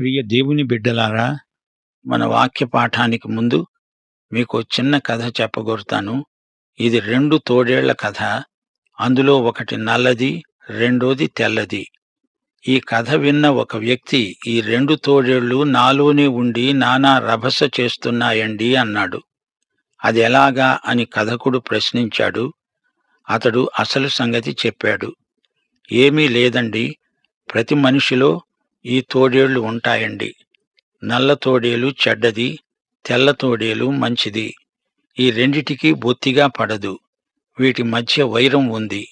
ప్రియ దేవుని బిడ్డలారా మన వాక్య పాఠానికి ముందు మీకు చిన్న కథ చెప్పగోరుతాను. ఇది రెండు తోడేళ్ళ కథ. అందులో ఒకటి నల్లది రెండోది తెల్లది. ఈ కథ విన్న ఒక వ్యక్తి ఈ రెండు తోడేళ్ళు నాలోనే ఉండి నానా రభస చేస్తున్నాయండి అన్నాడు. అది ఎలాగా? అని కథకుడు ప్రశ్నించాడు. అతడు అసలు సంగతి చెప్పాడు. ఏమీ లేదండి. ప్రతి మనిషిలో ఈ తోడేళ్ళు ఉంటాయండి. నల్ల తోడేలు చెడ్డది తెల్ల తోడేలు మంచిది. ఈ రెండిటికి బొత్తిగా పడదు. వీటి మధ్య వైరం ఉంది.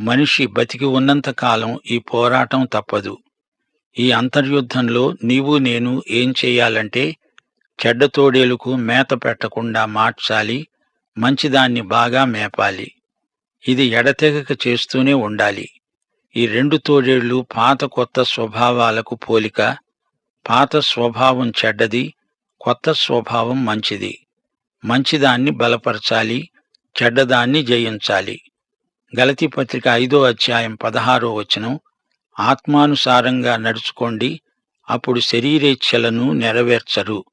మనిషి బతికి ఉన్నంత కాలం ఈ పోరాటం తప్పదు. ఈ అంతర్యుద్ధంలో నీవు నేను ఏం చేయాలంటే చెడ్డ తోడేలుకు మేత పెట్టకుండా మార్చాలి మంచిదాన్ని బాగా మేపాలి. ఇది ఎడతెగక చేస్తూనే ఉండాలి. ఈ రెండు తోడేళ్ళు పాత కొత్త స్వభావాలకు పోలిక పాత స్వభావం చెడ్డది కొత్త స్వభావం మంచిది. మంచిదాన్ని బలపరచాలి చెడ్డదాన్ని జయించాలి. గలతి పత్రిక ఐదో అధ్యాయం పదహారో వచనం ఆత్మానుసారంగా నడుచుకోండి అప్పుడు శరీరేచ్ఛలను నెరవేర్చరు.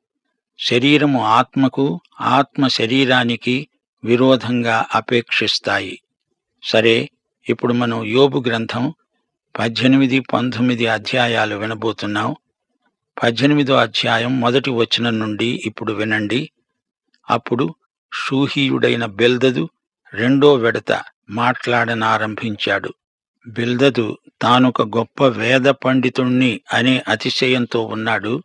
శరీరము ఆత్మకు ఆత్మ శరీరానికి విరోధంగా అపేక్షిస్తాయి. సరే ఇప్పుడు మనం యోబు గ్రంథం పద్దెనిమిది పంతొమ్మిది అధ్యాయాలు వినబోతున్నాం. పద్దెనిమిదో అధ్యాయం మొదటి వచనం నుండి ఇప్పుడు వినండి. అప్పుడు షూహీయుడైన బెల్దదు రెండో విడత మాట్లాడనారంభించాడు. బిల్దదు తానొక గొప్ప వేద పండితుణ్ణి అనే అతిశయంతో ఉన్నాడు.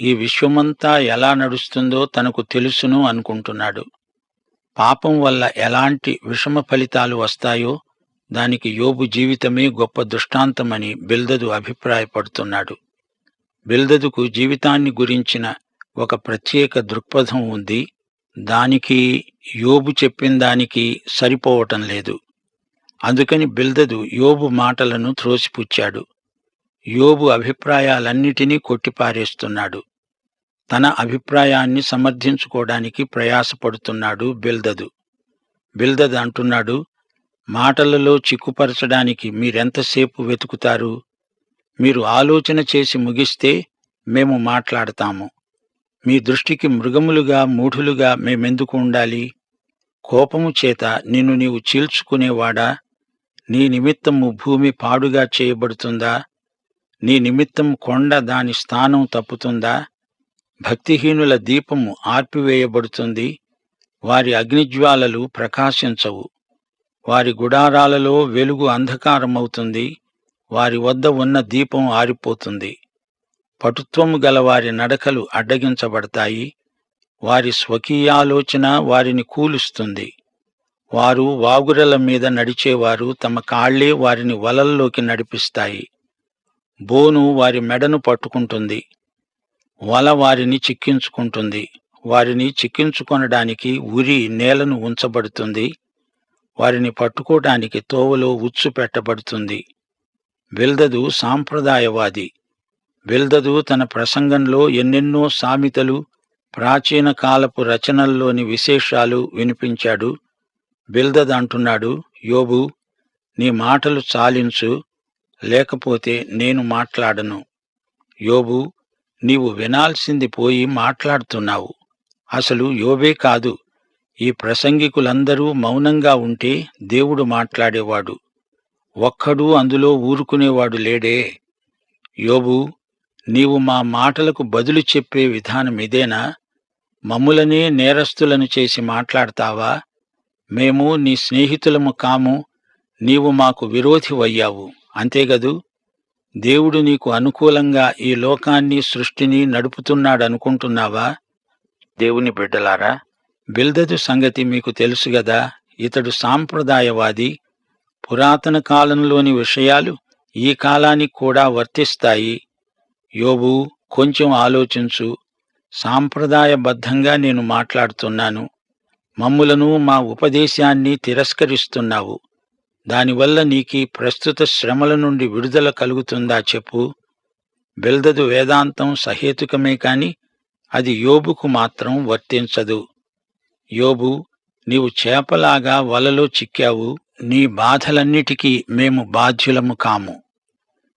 ఈ విశ్వమంతా ఎలా నడుస్తుందో తనకు తెలుసును అనుకుంటున్నాడు. పాపం వల్ల ఎలాంటి విషమ ఫలితాలు వస్తాయో దానికి యోబు జీవితమే గొప్ప దృష్టాంతమని బిల్దదు అభిప్రాయపడుతున్నాడు. బిల్దదుకు జీవితాన్ని గురించిన ఒక ప్రత్యేక దృక్పథం ఉంది. దానికి యోబు చెప్పిన దానికి సరిపోవటం లేదు. అందుకని బిల్దదు యోబు మాటలను త్రోసిపుచ్చాడు. యోబు అభిప్రాయాలన్నిటినీ కొట్టిపారేస్తున్నాడు. తన అభిప్రాయాన్ని సమర్థించుకోవడానికి ప్రయాసపడుతున్నాడు బిల్దదు. బిల్దద్ అంటున్నాడు మాటలలో చిక్కుపరచడానికి మీరెంతసేపు వెతుకుతారు? మీరు ఆలోచన చేసి ముగిస్తే మేము మాట్లాడతాము. మీ దృష్టికి మృగములుగా మూఢులుగా మేమెందుకు ఉండాలి? కోపము చేత నిన్ను నీవు చీల్చుకునేవాడా? నీ నిమిత్తము భూమి పాడుగా చేయబడుతుందా? నీ నిమిత్తం కొండ దాని స్థానం తప్పుతుందా? భక్తిహీనుల దీపము ఆర్పివేయబడుతుంది. వారి అగ్నిజ్వాలలు ప్రకాశించవు. వారి గుడారాలలో వెలుగు అంధకారమవుతుంది. వారి వద్ద ఉన్న దీపం ఆరిపోతుంది. పటుత్వము గల వారి నడకలు అడ్డగించబడతాయి. వారి స్వకీయాలోచన వారిని కూలుస్తుంది. వారు వాగురల మీద నడిచేవారు తమ కాళ్ళే వారిని వలల్లోకి నడిపిస్తాయి. బోను వారి మెడను పట్టుకుంటుంది. వల వారిని చిక్కించుకుంటుంది. వారిని చిక్కించుకొనడానికి ఉరి నేలను ఉంచబడుతుంది. వారిని పట్టుకోటానికి తోవలో ఉచ్చు పెట్టబడుతుంది. బిల్దదు సాంప్రదాయవాది. బిల్దదు తన ప్రసంగంలో ఎన్నెన్నో సామెతలు ప్రాచీన కాలపు రచనల్లోని విశేషాలు వినిపించాడు. బిల్దద్ అంటున్నాడు యోబు నీ మాటలు చాలించు లేకపోతే నేను మాట్లాడను. యోబు నీవు వినాల్సింది పోయి మాట్లాడుతున్నావు. అసలు యోబే కాదు. ఈ ప్రసంగికులందరూ మౌనంగా ఉంటే దేవుడు మాట్లాడేవాడు. ఒక్కడూ అందులో ఊరుకునేవాడు లేడే. యోబు నీవు మా మాటలకు బదులు చెప్పే విధానం ఇదేనా? మమ్ములనే నేరస్తులను చేసి మాట్లాడతావా? మేము నీ స్నేహితులము కాము నీవు మాకు విరోధివయ్యావు. అంతేగదు దేవుడు నీకు అనుకూలంగా ఈ లోకాన్ని సృష్టిని నడుపుతున్నాడనుకుంటున్నావా? దేవుని బిడ్డలారా బిల్దదు సంగతి మీకు తెలుసు గదా ఇతడు సాంప్రదాయవాది. పురాతన కాలంలోని విషయాలు ఈ కాలానికి కూడా వర్తిస్తాయి. యోబు కొంచెం ఆలోచించు. సాంప్రదాయబద్ధంగా నేను మాట్లాడుతున్నాను. మమ్ములను మా ఉపదేశాన్ని తిరస్కరిస్తున్నావు. దానివల్ల నీకీ ప్రస్తుత శ్రమల నుండి విడుదల కలుగుతుందా చెప్పు. బెల్దదు వేదాంతం సహేతుకమే కాని అది యోబుకు మాత్రం వర్తించదు. యోబు నీవు చేపలాగా వలలో చిక్కావు నీ బాధలన్నిటికీ మేము బాధ్యులము కాము.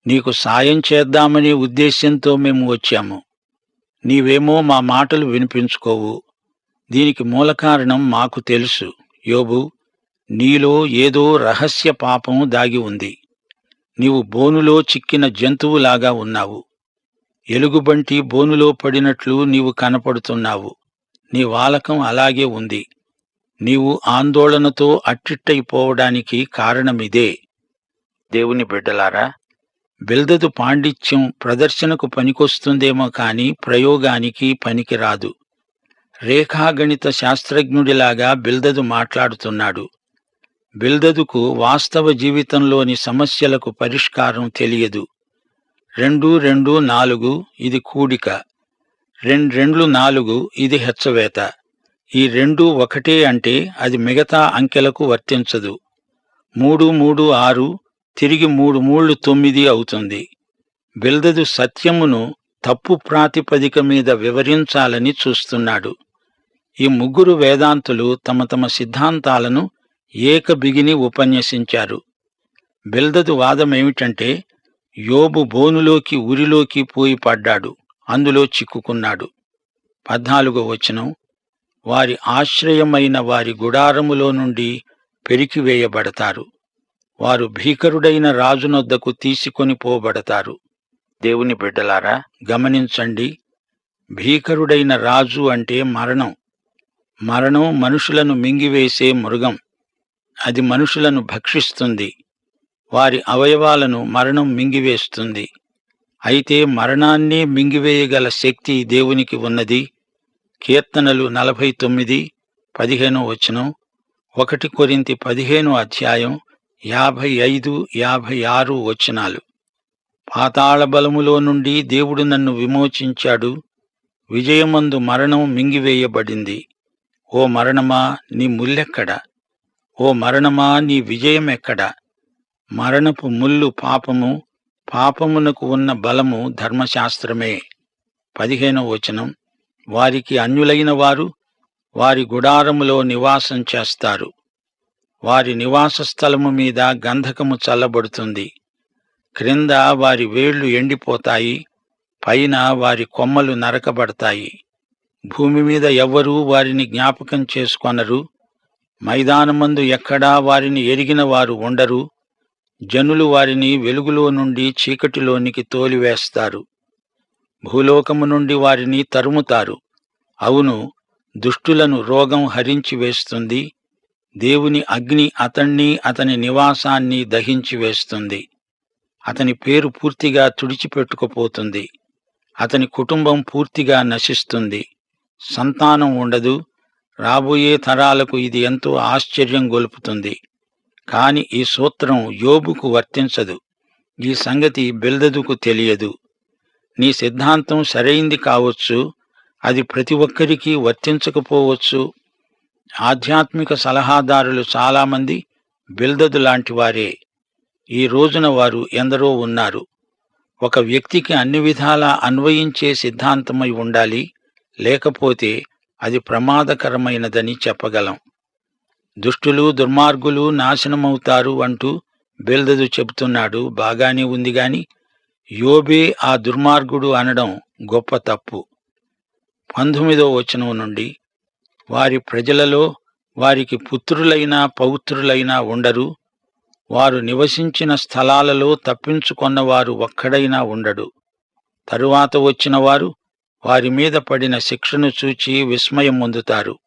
నీకు సాయం చేద్దామనే ఉద్దేశ్యంతో మేము వచ్చాము. నీవేమో మా మాటలు వినిపించుకోవు. దీనికి మూల కారణం మాకు తెలుసు. యోబు నీలో ఏదో రహస్య పాపం దాగి ఉంది. నీవు బోనులో చిక్కిన జంతువులాగా ఉన్నావు. ఎలుగుబంటి బోనులో పడినట్లు నీవు కనపడుతున్నావు. నీ వాలకం అలాగే ఉంది. నీవు ఆందోళనతో అట్టిట్టయిపోవడానికి కారణమిదే. దేవుని బిడ్డలారా బిల్దదు పాండిత్యం ప్రదర్శనకు పనికొస్తుందేమో కాని ప్రయోగానికి పనికిరాదు. రేఖాగణిత శాస్త్రజ్ఞుడిలాగా బిల్దదు మాట్లాడుతున్నాడు. బిల్దదుకు వాస్తవ జీవితంలోని సమస్యలకు పరిష్కారం తెలియదు. రెండు రెండు నాలుగు ఇది కూడిక. రెండు నాలుగు ఇది హెచ్చవేత. ఈ రెండు ఒకటే అంటే అది మిగతా అంకెలకు వర్తించదు. మూడు మూడు ఆరు తిరిగి మూడు మూళ్ళు తొమ్మిది అవుతుంది. బిల్దదు సత్యమును తప్పు ప్రాతిపదిక మీద వివరించాలని చూస్తున్నాడు. ఈ ముగ్గురు వేదాంతులు తమ తమ సిద్ధాంతాలను ఏకబిగిని ఉపన్యసించారు. బిల్దదు వాదమేమిటంటే యోబు బోనులోకి ఉరిలోకి పోయి పడ్డాడు. అందులో చిక్కుకున్నాడు. పద్నాలుగో వచనం వారి ఆశ్రయమైన వారి గుడారములో నుండి పెరికివేయబడతారు వారు భీకరుడైన రాజునొద్దకు తీసుకొని పోబడతారు. దేవుని బిడ్డలారా గమనించండి భీకరుడైన రాజు అంటే మరణం. మరణం మనుషులను మింగివేసే మృగం. అది మనుషులను భక్షిస్తుంది. వారి అవయవాలను మరణం మింగివేస్తుంది. అయితే మరణాన్నే మింగివేయగల శక్తి దేవునికి ఉన్నది. కీర్తనలు నలభై తొమ్మిది పదిహేనో వచనం ఒకటి కొరింతి పదిహేను అధ్యాయం యాభై ఐదు యాభై ఆరు వచనాలు. పాతాళ బలములో నుండి దేవుడు నన్ను విమోచించాడు. విజయమందు మరణం మింగివేయబడింది. ఓ మరణమా నీ ముల్లెక్కడ? ఓ మరణమా నీ విజయమెక్కడ? మరణపు ముల్లు పాపము పాపమునకు ఉన్న బలము ధర్మశాస్త్రమే. పదిహేనవ వచనం. వారికి అన్యులైన వారు వారి గుడారములో నివాసం చేస్తారు. వారి నివాస స్థలము మీద గంధకము చల్లబడుతుంది. క్రింద వారి వేళ్ళు ఎండిపోతాయి. పైన వారి కొమ్మలు నరకబడతాయి. భూమి మీద ఎవ్వరూ వారిని జ్ఞాపకం చేసుకొనరు. మైదానమందు ఎక్కడా వారిని ఎరిగిన వారు ఉండరు. జనులు వారిని వెలుగులో నుండి చీకటిలోనికి తోలివేస్తారు. భూలోకము నుండి వారిని తరుముతారు. అవును దుష్టులను రోగం హరించి వేస్తుంది. దేవుని అగ్ని అతణ్ణి అతని నివాసాన్ని దహించి వేస్తుంది. అతని పేరు పూర్తిగా తుడిచిపెట్టుకుపోతుంది. అతని కుటుంబం పూర్తిగా నశిస్తుంది. సంతానం ఉండదు. రాబోయే తరాలకు ఇది ఎంతో ఆశ్చర్యం గొలుపుతుంది. కాని ఈ సూత్రం యోబుకు వర్తించదు. ఈ సంగతి బిల్దదుకు తెలియదు. నీ సిద్ధాంతం సరైంది కావచ్చు అది ప్రతి ఒక్కరికి వర్తించకపోవచ్చు. ఆధ్యాత్మిక సలహాదారులు చాలామంది బిల్దదు లాంటి వారే. ఈ రోజున వారు ఎందరో ఉన్నారు. ఒక వ్యక్తికి అన్ని విధాలా అన్వయించే సిద్ధాంతమై ఉండాలి లేకపోతే అది ప్రమాదకరమైనదని చెప్పగలం. దుష్టులు దుర్మార్గులు నాశనమవుతారు అంటూ బెల్దదు చెబుతున్నాడు. బాగానే ఉంది గాని యోబే ఆ దుర్మార్గుడు అనడం గొప్ప తప్పు. పంతొమ్మిదో వచనం నుండి వారి ప్రజలలో వారికి పుత్రులైనా పౌత్రులైనా ఉండరు. వారు నివసించిన స్థలాలలో తప్పించుకొన్నవారు ఒక్కడైనా ఉండడు. తరువాత వచ్చిన వారు వారి మీద పడిన శిక్షను చూచి విస్మయం పొందుతారు.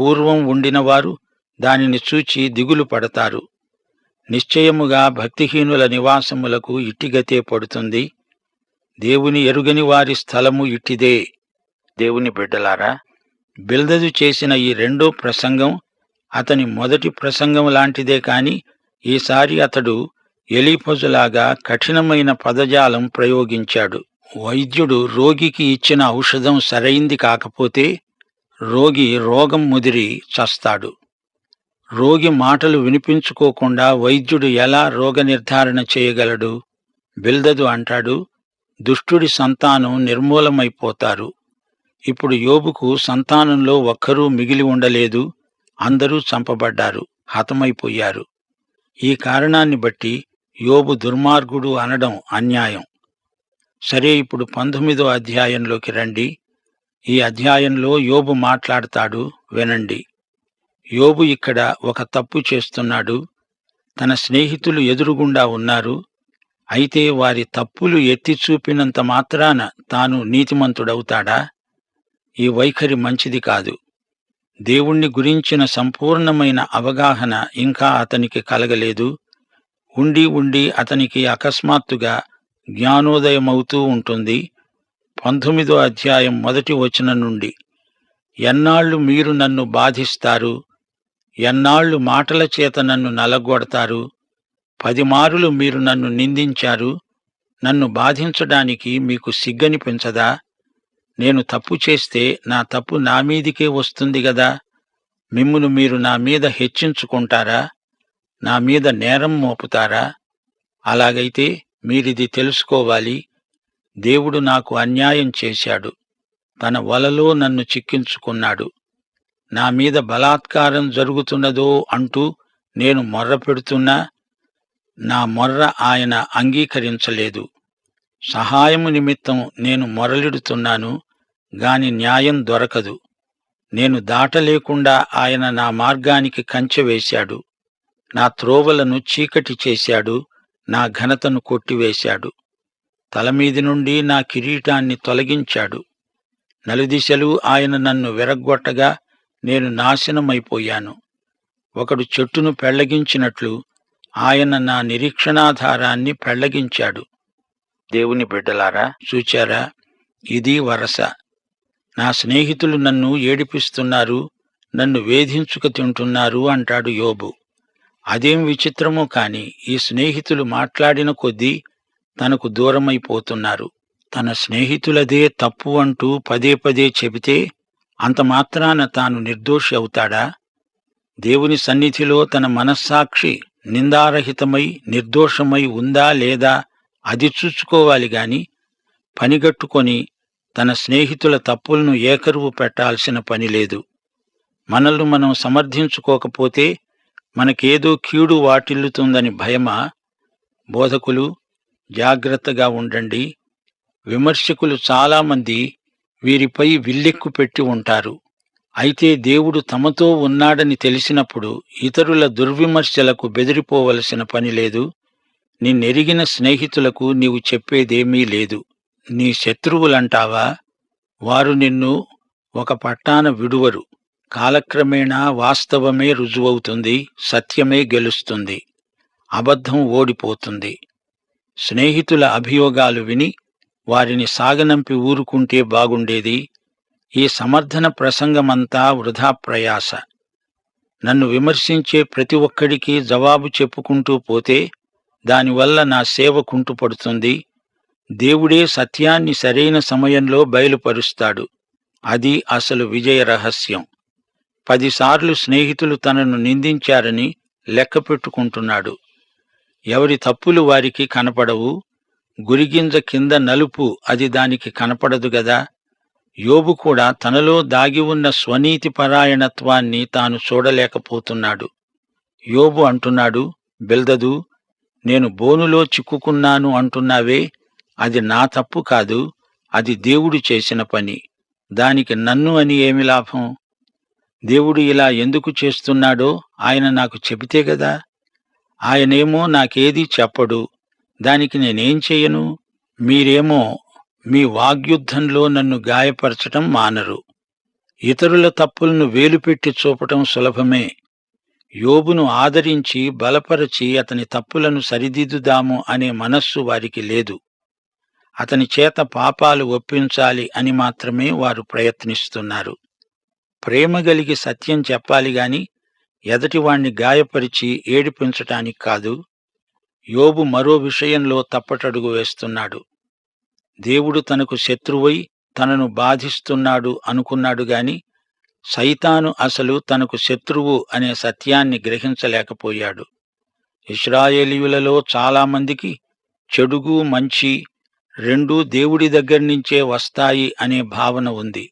పూర్వం ఉండినవారు దానిని చూచి దిగులు పడతారు. నిశ్చయముగా భక్తిహీనుల నివాసములకు ఇట్టిగతే పడుతుంది. దేవుని ఎరుగని వారి స్థలము ఇట్టిదే దేవుని బిడ్డలారా బిల్దదు చేసిన ఈ రెండో ప్రసంగం అతని మొదటి ప్రసంగం లాంటిదే కాని ఈసారి అతడు ఎలీపజులాగా కఠినమైన పదజాలం ప్రయోగించాడు. వైద్యుడు రోగికి ఇచ్చిన ఔషధం సరైంది కాకపోతే రోగి రోగం ముదిరి చస్తాడు. రోగి మాటలు వినిపించుకోకుండా వైద్యుడు ఎలా రోగ నిర్ధారణ చేయగలడు? బిల్దదు అంటాడు దుష్టుడి సంతానం నిర్మూలమైపోతారు. ఇప్పుడు యోబుకు సంతానంలో ఒక్కరూ మిగిలి ఉండలేదు అందరూ చంపబడ్డారు హతమైపోయారు. ఈ కారణాన్ని బట్టి యోబు దుర్మార్గుడు అనడం అన్యాయం. సరే ఇప్పుడు పంతొమ్మిదో అధ్యాయంలోకి రండి. ఈ అధ్యాయంలో యోబు మాట్లాడతాడు వినండి. యోబు ఇక్కడ ఒక తప్పు చేస్తున్నాడు. తన స్నేహితులు ఎదురుగుండా ఉన్నారు. అయితే వారి తప్పులు ఎత్తి చూపినంత మాత్రాన తాను నీతిమంతుడవుతాడా? ఈ వైఖరి మంచిది కాదు. దేవుణ్ణి గురించిన సంపూర్ణమైన అవగాహన ఇంకా అతనికి కలగలేదు. ఉండి ఉండి అతనికి అకస్మాత్తుగా జ్ఞానోదయమవుతూ ఉంటుంది. పంతొమ్మిదో అధ్యాయం మొదటి వచనం నుండి ఎన్నాళ్ళు మీరు నన్ను బాధిస్తారు? ఎన్నాళ్ళు మాటల చేత నన్ను నలగొడతారు? పదిమారులు మీరు నన్ను నిందించారు? నన్ను బాధించడానికి మీకు సిగ్గనిపించదా నేను తప్పు చేస్తే నా తప్పు నా మీదికే వస్తుంది గదా? మిమ్మును మీరు నా మీద హెచ్చించుకుంటారా? నా మీద నేరం మోపుతారా? అలాగైతే మీరిది తెలుసుకోవాలి. దేవుడు నాకు అన్యాయం చేశాడు. తన వలలో నన్ను చిక్కించుకున్నాడు. నా మీద బలాత్కారం జరుగుతున్నదో అంటూ నేను మొర్ర పెడుతున్నా నా మొర్ర ఆయన అంగీకరించలేదు. సహాయము నిమిత్తం నేను మొరలిడుతున్నాను గాని న్యాయం దొరకదు. నేను దాటలేకుండా ఆయన నా మార్గానికి కంచె వేశాడు. నా త్రోవలను చీకటి చేశాడు నా ఘనతను కొట్టివేశాడు. తలమీది నుండి నా కిరీటాన్ని తొలగించాడు. నలుదిశలు ఆయన నన్ను విరగ్గొట్టగా నేను నాశనమైపోయాను. ఒకడు చెట్టును పెళ్ళగించినట్లు ఆయన నా నిరీక్షణాధారాన్ని పెళ్ళగించాడు దేవుని బిడ్డలారా చూచారా? ఇది వరస. నా స్నేహితులు నన్ను ఏడిపిస్తున్నారు నన్ను వేధించుక తింటున్నారు అంటాడు యోబు. అదేం విచిత్రమో కాని ఈ స్నేహితులు మాట్లాడిన కొద్దీ తనకు దూరమైపోతున్నారు. తన స్నేహితులదే తప్పు అంటూ పదే పదే చెబితే అంత మాత్రాన తాను నిర్దోషి అవుతాడా? దేవుని సన్నిధిలో తన మనస్సాక్షి నిందారహితమై నిర్దోషమై ఉందా లేదా అది చూసుకోవాలి గాని పనిగట్టుకొని తన స్నేహితుల తప్పులను ఏకరువు పెట్టాల్సిన పని లేదు. మనల్ని మనం సమర్థించుకోకపోతే మనకేదో కీడు వాటిల్లుతుందని భయమా? బోధకులు జాగ్రత్తగా ఉండండి. విమర్శకులు చాలామంది వీరిపై విల్లెక్కు పెట్టి ఉంటారు. అయితే దేవుడు తమతో ఉన్నాడని తెలిసినప్పుడు ఇతరుల దుర్విమర్శలకు బెదిరిపోవలసిన పని లేదు. నిన్నెరిగిన స్నేహితులకు నీవు చెప్పేదేమీ లేదు. నీ శత్రువులంటావా? వారు నిన్ను ఒక పట్టాన విడువరు. కాలక్రమేణా వాస్తవమే రుజువవుతుంది సత్యమే గెలుస్తుంది. అబద్ధం ఓడిపోతుంది. స్నేహితుల అభియోగాలు విని వారిని సాగనంపి ఊరుకుంటే బాగుండేది. ఈ సమర్థన ప్రసంగమంతా వృధా ప్రయాస. నన్ను విమర్శించే ప్రతి ఒక్కడికి జవాబు చెప్పుకుంటూ పోతే దానివల్ల నా సేవ కుంటుపడుతుంది. దేవుడే సత్యాన్ని సరైన సమయంలో బయలుపరుస్తాడు. అది అసలు విజయ రహస్యం. పదిసార్లు స్నేహితులు తనను నిందించారని లెక్క పెట్టుకుంటున్నాడు. ఎవరి తప్పులు వారికి కనపడవు. గురిగింజ కింద నలుపు అది దానికి కనపడదు గదా? యోబు కూడా తనలో దాగి ఉన్న స్వనీతి పరాయణత్వాన్ని తాను చూడలేకపోతున్నాడు. యోబు అంటున్నాడు బెల్దదు నేను బోనులో చిక్కుకున్నాను అంటున్నావే అది నా తప్పు కాదు అది దేవుడు చేసిన పని. దానికి నన్ను అని ఏమి లాభం? దేవుడు ఇలా ఎందుకు చేస్తున్నాడో ఆయన నాకు చెబితే గదా? ఆయనేమో నాకేదీ చెప్పడు దానికి నేనేం చేయను? మీరేమో మీ వాగ్యుద్ధంలో నన్ను గాయపరచటం మానరు. ఇతరుల తప్పులను వేలుపెట్టి చూపటం సులభమే. యోబును ఆదరించి బలపరచి అతని తప్పులను సరిదిద్దుదాము అనే మనస్సు వారికి లేదు. అతని చేత పాపాలు ఒప్పించాలి అని మాత్రమే వారు ప్రయత్నిస్తున్నారు. ప్రేమ గలిగి సత్యం చెప్పాలి గాని ఎదటివాణ్ణి గాయపరిచి ఏడిపించటానికి కాదు. యోబు మరో విషయంలో తప్పటడుగు వేస్తున్నాడు. దేవుడు తనకు శత్రువై తనను బాధిస్తున్నాడు అనుకున్నాడు గాని సైతాను అసలు తనకు శత్రువు అనే సత్యాన్ని గ్రహించలేకపోయాడు. ఇస్రాయేలీయులలో చాలామందికి చెడుగు మంచి రెండూ దేవుడి దగ్గర్నుంచే వస్తాయి అనే భావన ఉంది.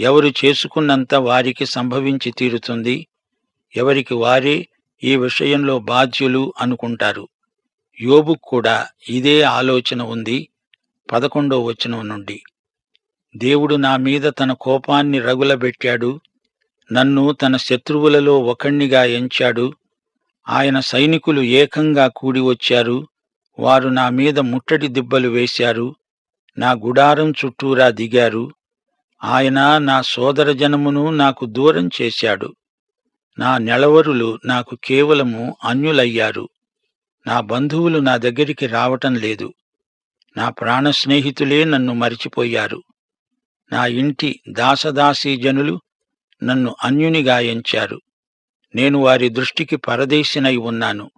ఎవరు చేసుకున్నంత వారికి సంభవించి తీరుతుంది ఎవరికి వారే ఈ విషయంలో బాధ్యులు అనుకుంటారు. యోబు కూడా ఇదే ఆలోచన ఉంది పదకొండో వచనం నుండి. దేవుడు నా మీద తన కోపాన్ని రగులబెట్టాడు నన్ను తన శత్రువులలో ఒకణ్ణిగా ఎంచాడు ఆయన సైనికులు ఏకంగా కూడి వచ్చారు వారు నా మీద ముట్టడి దిబ్బలు వేశారు నా గుడారం చుట్టూరా దిగారు ఆయన నా సోదర జనమును నాకు దూరం చేశాడు నా నెలవరులు నాకు కేవలము అన్యులయ్యారు. నా బంధువులు నా దగ్గరికి రావటం లేదు. నా ప్రాణ స్నేహితులే నన్ను మరిచిపోయారు. నా ఇంటి దాసదాసీ జనులు నన్ను అన్యునిగా ఎంచారు. నేను వారి దృష్టికి పరదేశినై ఉన్నాను.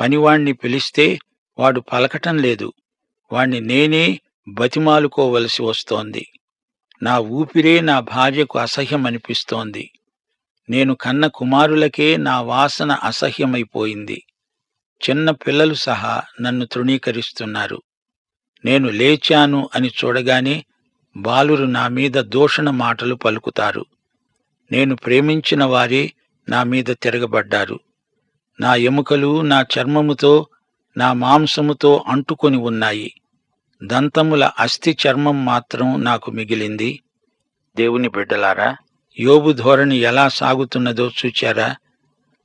పనివాణ్ణి పిలిస్తే వాడు పలకటం లేదు. వాణ్ణి నేనే బతిమాలుకోవలసి వస్తోంది. నా ఊపిరే నా భార్యకు అసహ్యమనిపిస్తోంది. నేను కన్న కుమారులకే నా వాసన అసహ్యమైపోయింది. చిన్న పిల్లలు సహా నన్ను తృణీకరిస్తున్నారు. నేను లేచాను అని చూడగానే బాలురు నా మీద దూషణ మాటలు పలుకుతారు. నేను ప్రేమించిన వారే నా మీద తిరగబడ్డారు. నా ఎముకలు నా చర్మముతో నా మాంసముతో అంటుకొని ఉన్నాయి. దంతముల అస్థి చర్మం మాత్రం నాకు మిగిలింది. దేవుని బిడ్డలారా యోబు ధోరణి ఎలా సాగుతున్నదో చూచారా?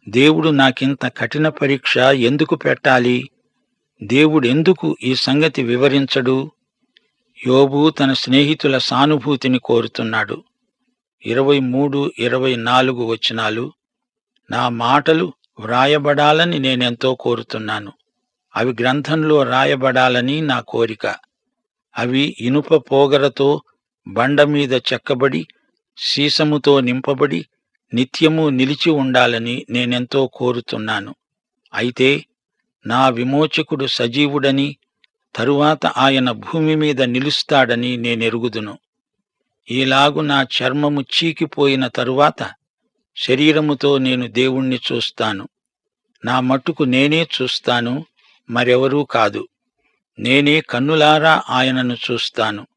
దేవుడు నాకింత కఠిన పరీక్ష ఎందుకు పెట్టాలి? దేవుడెందుకు ఈ సంగతి వివరించడు? యోబు తన స్నేహితుల సానుభూతిని కోరుతున్నాడు. ఇరవై మూడు ఇరవై నాలుగు వచనాలు నా మాటలు వ్రాయబడాలని నేనెంతో కోరుతున్నాను. అవి గ్రంథంలో రాయబడాలని నా కోరిక. అవి ఇనుప పోగరతో బండ మీద చెక్కబడి సీసముతో నింపబడి నిత్యము నిలిచి ఉండాలని నేనెంతో కోరుతున్నాను. అయితే నా విమోచకుడు సజీవుడని తరువాత ఆయన భూమి మీద నిలుస్తాడని నేనెరుగుదును. ఈలాగు నా చర్మము చీకిపోయిన తరువాత శరీరముతో నేను దేవుణ్ణి చూస్తాను. నా మట్టుకు నేనే చూస్తాను మరెవరూ కాదు. నేనే కన్నులారా ఆయనను చూస్తాను.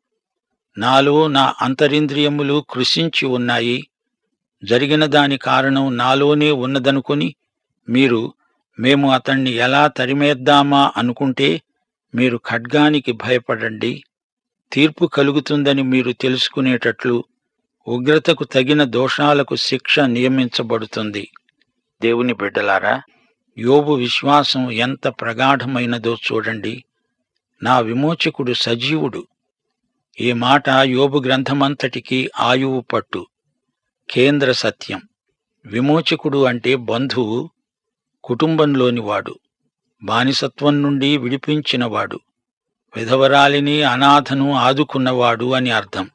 నాలో నా అంతరింద్రియములు కృషించి ఉన్నాయి జరిగిన దాని కారణం నాలోనే ఉన్నదనుకుని మీరు మేము అతణ్ణి ఎలా తరిమేద్దామా అనుకుంటే మీరు ఖడ్గానికి భయపడండి. తీర్పు కలుగుతుందని మీరు తెలుసుకునేటట్లు ఉగ్రతకు తగిన దోషాలకు శిక్ష నియమించబడుతుంది. దేవుని బిడ్డలారా యోబు విశ్వాసం ఎంత ప్రగాఢమైనదో చూడండి. నా విమోచకుడు సజీవుడు. ఈ మాట యోబు గ్రంథమంతటికీ ఆయువు పట్టు. కేంద్ర సత్యం. విమోచకుడు అంటే బంధువు కుటుంబంలోని వాడు బానిసత్వం నుండి విడిపించినవాడు విధవరాలిని అనాథను ఆదుకున్నవాడు అని అర్థం.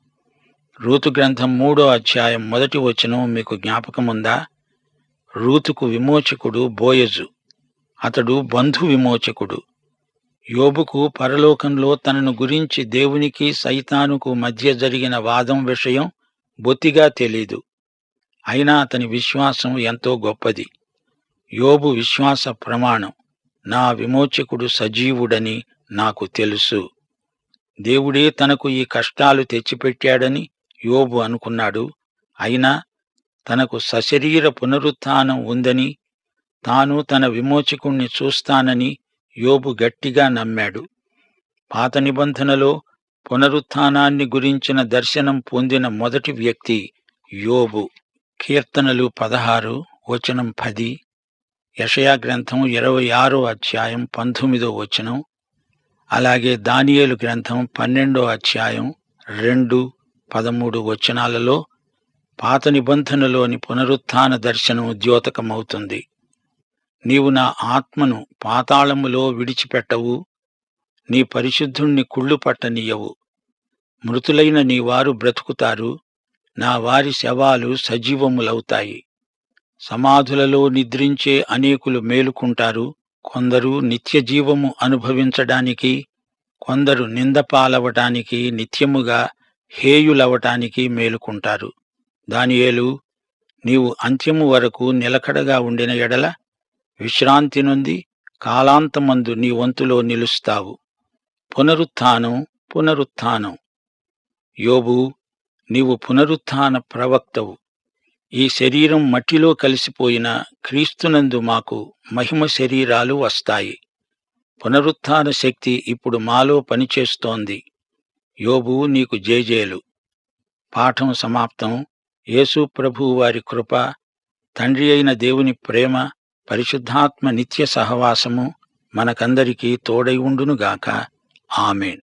రూతు గ్రంథం మూడో అధ్యాయం మొదటి వచనం మీకు జ్ఞాపకముందా? రూతుకు విమోచకుడు బోయజు అతడు బంధు విమోచకుడు. యోబుకు పరలోకంలో తనను గురించి దేవునికి సైతానుకు మధ్య జరిగిన వాదం విషయం బొత్తిగా తెలీదు. అయినా అతని విశ్వాసం ఎంతో గొప్పది. యోబు విశ్వాస ప్రమాణం నా విమోచకుడు సజీవుడని నాకు తెలుసు. దేవుడే తనకు ఈ కష్టాలు తెచ్చిపెట్టాడని యోబు అనుకున్నాడు. అయినా తనకు సశరీర పునరుత్థానం ఉందని తాను తన విమోచకుణ్ణి చూస్తానని యోబు గట్టిగా నమ్మాడు. పాత నిబంధనలో పునరుత్థానాన్ని గురించిన దర్శనం పొందిన మొదటి వ్యక్తి యోబు. కీర్తనలు పదహారు వచనం పది యషయా గ్రంథం ఇరవై ఆరో అధ్యాయం పంతొమ్మిదో వచనం అలాగే దానియేలు గ్రంథం పన్నెండో అధ్యాయం రెండు పదమూడు వచనాలలో పాత నిబంధనలోని పునరుత్థాన దర్శనం ద్యోతకమవుతుంది. నీవు నా ఆత్మను పాతాళములో విడిచిపెట్టవు నీ పరిశుద్ధుణ్ణి కుళ్ళు పట్టనీయవు మృతులైన నీ వారు బ్రతుకుతారు నా వారి శవాలు సజీవములవుతాయి. సమాధులలో నిద్రించే అనేకులు మేలుకుంటారు. కొందరు నిత్యజీవము అనుభవించడానికి కొందరు నిందపాలవటానికి నిత్యముగా హేయులవటానికి మేలుకుంటారు. దానియేలు నీవు అంత్యము వరకు నిలకడగా ఉండిన ఎడల విశ్రాంతి నుండి కాలాంతమందు నీ వంతులో నిలుస్తావు. పునరుత్థానం పునరుత్థానం. యోబు నీవు పునరుత్థాన ప్రవక్తవు. ఈ శరీరం మట్టిలో కలిసిపోయిన క్రీస్తునందు మాకు మహిమ శరీరాలు వస్తాయి. పునరుత్థాన శక్తి ఇప్పుడు మాలో పనిచేస్తోంది. యోబు నీకు జేజేలు. పాఠం సమాప్తం. యేసు ప్రభువు వారి కృప తండ్రి అయిన దేవుని ప్రేమ పరిశుద్ధాత్మ నిత్య సహవాసము మనకందరికీ తోడై ఉండునుగాక. ఆమెన్.